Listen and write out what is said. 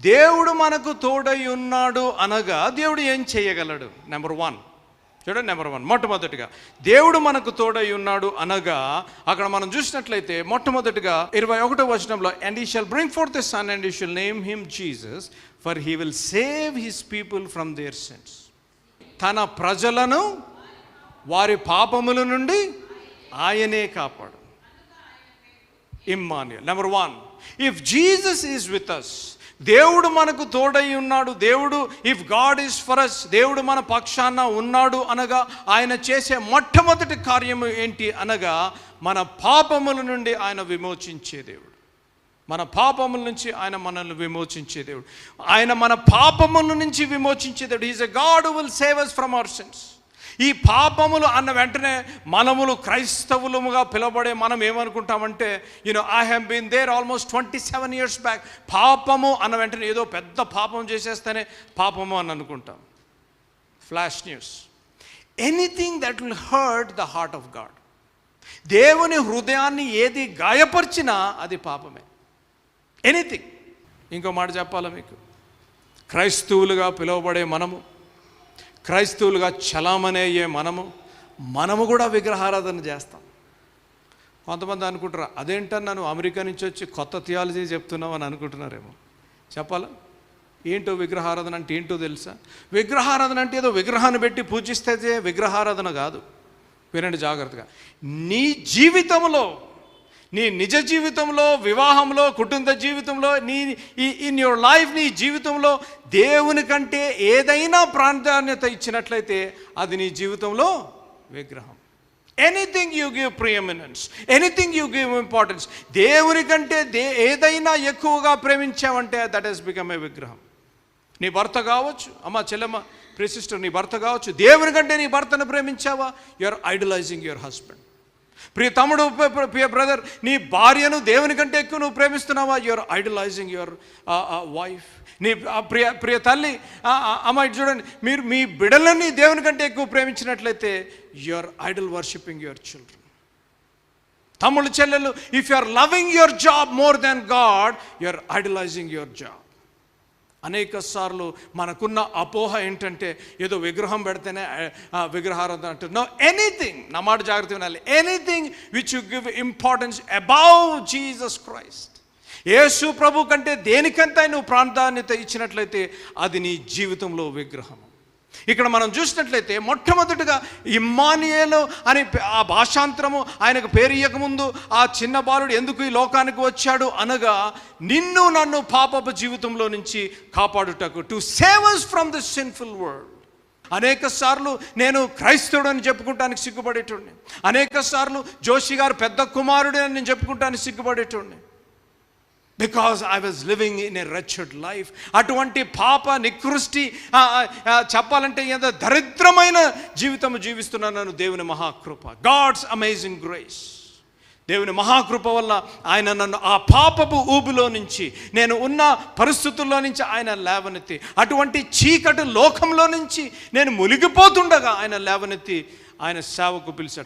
దేవుడు మనకు తోడై ఉన్నాడు అనగా దేవుడు ఏం చేయగలడు? నెంబర్ వన్ చూడండి నెంబర్ వన్ మొట్టమొదటిగా దేవుడు మనకు తోడై ఉన్నాడు అనగా అక్కడ మనం చూసినట్లయితే మొట్టమొదటిగా ఇరవై ఒకటో వచనంలో and he shall bring forth this son and he shall name him Jesus for he will save his people from their sins తన ప్రజలను వారి పాపముల నుండి ఆయనే కాపాడు. Immanuel. Number one if Jesus is with us దేవుడు మనకు తోడై ఉన్నాడు దేవుడు if God is for us దేవుడు మన పక్షాన ఉన్నాడు అనగా ఆయన చేసే మొట్టమొదటి కార్యము ఏంటి అనగా మన పాపముల నుండి ఆయన విమోచించే దేవుడు. మన పాపముల నుంచి ఆయన మనల్ని విమోచించే దేవుడు. ఆయన మన పాపముల నుంచి విమోచించే దేవుడు. Is a God will save us from our sins ఈ పాపములు అన్న వెంటనే మనములు క్రైస్తవులముగా పిలవబడే మనం ఏమనుకుంటామంటే you know I have been there almost twenty seven years back పాపము అన్న వెంటనే ఏదో పెద్ద పాపం చేసేస్తేనే పాపము అని అనుకుంటాం. Flash news anything that will hurt the heart of God దేవుని హృదయాన్ని ఏది గాయపరిచినా అది పాపమే. ఎనీథింగ్ ఇంకో మాట చెప్పాలా మీకు? క్రైస్తవులుగా పిలువబడే మనము క్రైస్తవులుగా చలామణయ్యే మనము మనము కూడా విగ్రహారాధన చేస్తాం. కొంతమంది అనుకుంటారు అదేంటని నన్ను అమెరికా నుంచి వచ్చి కొత్త థియాలజీ చెప్తున్నావు అని అనుకుంటున్నారేమో. చెప్పాలా? ఏంటో విగ్రహారాధన అంటే ఏంటో తెలుసా? విగ్రహారాధన అంటే ఏదో విగ్రహాన్ని పెట్టి పూజిస్తే విగ్రహారాధన కాదు. వినండి జాగ్రత్తగా. నీ జీవితంలో నీ నిజ జీవితంలో వివాహంలో కుటుంబ జీవితంలో నీ ఇన్ యువర్ లైఫ్ నీ జీవితంలో దేవుని కంటే ఏదైనా ప్రాధాన్యత ఇచ్చినట్లయితే అది నీ జీవితంలో విగ్రహం. Anything you give prominence anything you give importance దేవుని కంటే దే ఏదైనా ఎక్కువగా ప్రేమించావంటే దట్ ఈస్ బికమ్ ఏ విగ్రహం. నీ భర్త కావచ్చు అమ్మ చెల్లెమ్మ ప్రిసిస్టర్ నీ భర్త కావచ్చు దేవుని కంటే నీ భర్తను ప్రేమించావా? యువర్ ఐడలైజింగ్ యువర్ హస్బెండ్ ప్రియ తమ్ముడు ప్రియ- బ్రదర్ నీ భార్యను దేవుని కంటే ఎక్కువ నువ్వు ప్రేమిస్తున్నావా? యువర్ ఐడలైజింగ్ యువర్ వైఫ్ నీ ప్రియ ప్రియ తల్లి అమ్మాయి చూడండి మీరు మీ బిడలని దేవుని కంటే ఎక్కువ ప్రేమించినట్లయితే your idol worshipping your children తమ్ముళ్ళు చెల్లెలు if you are loving your job more then God you are idolising your job అనేక సార్లు మనకున్న అపోహ ఏంటంటే ఏదో విగ్రహం పెడితేనే విగ్రహారాధన అంటే నో ఎనీథింగ్ నా మాట జాగ్రత్త వినాలి. Anything which you give importance above Jesus Christ యేసు ప్రభు కంటే దేనికంతా నువ్వు ప్రాధాన్యత ఇచ్చినట్లయితే అది నీ జీవితంలో విగ్రహం ఇక్కడ మనం చూసినట్లయితే మొట్టమొదటిగా ఇమ్మానియేలు అని ఆ భాషాంతరము ఆయనకు పేరు ఇయ్యకముందు ఆ చిన్న బాలుడు ఎందుకు ఈ లోకానికి వచ్చాడు అనగా నిన్ను నన్ను పాపపు జీవితంలో నుంచి కాపాడుటకు to save from the sinful world అనేక సార్లు నేను క్రైస్తవుడు అని చెప్పుకుంటానికి సిగ్గుపడేటోడిని. అనేక సార్లు జోషి గారు పెద్ద కుమారుడు అని నేను చెప్పుకుంటానికి సిగ్గుపడేటోడిని. Because I was living in a wretched life అటువంటి పాప నికృష్టి చెప్పాలంటే ఏదో దరిద్రమైన జీవితం జీవిస్తున్నాను దేవుని మహాకృప. గాడ్స్ అమేజింగ్ గ్రేస్ దేవుని మహాకృప వల్ల ఆయన నన్ను ఆ పాపపు ఊబిలో నుంచి నేను ఉన్న పరిస్థితుల్లో నుంచి ఆయన లేవనెత్తి అటువంటి చీకటి లోకంలో నుంచి నేను మునిగిపోతుండగా ఆయన లేవనెత్తి ఆయన సేవకు పిలిచాడు.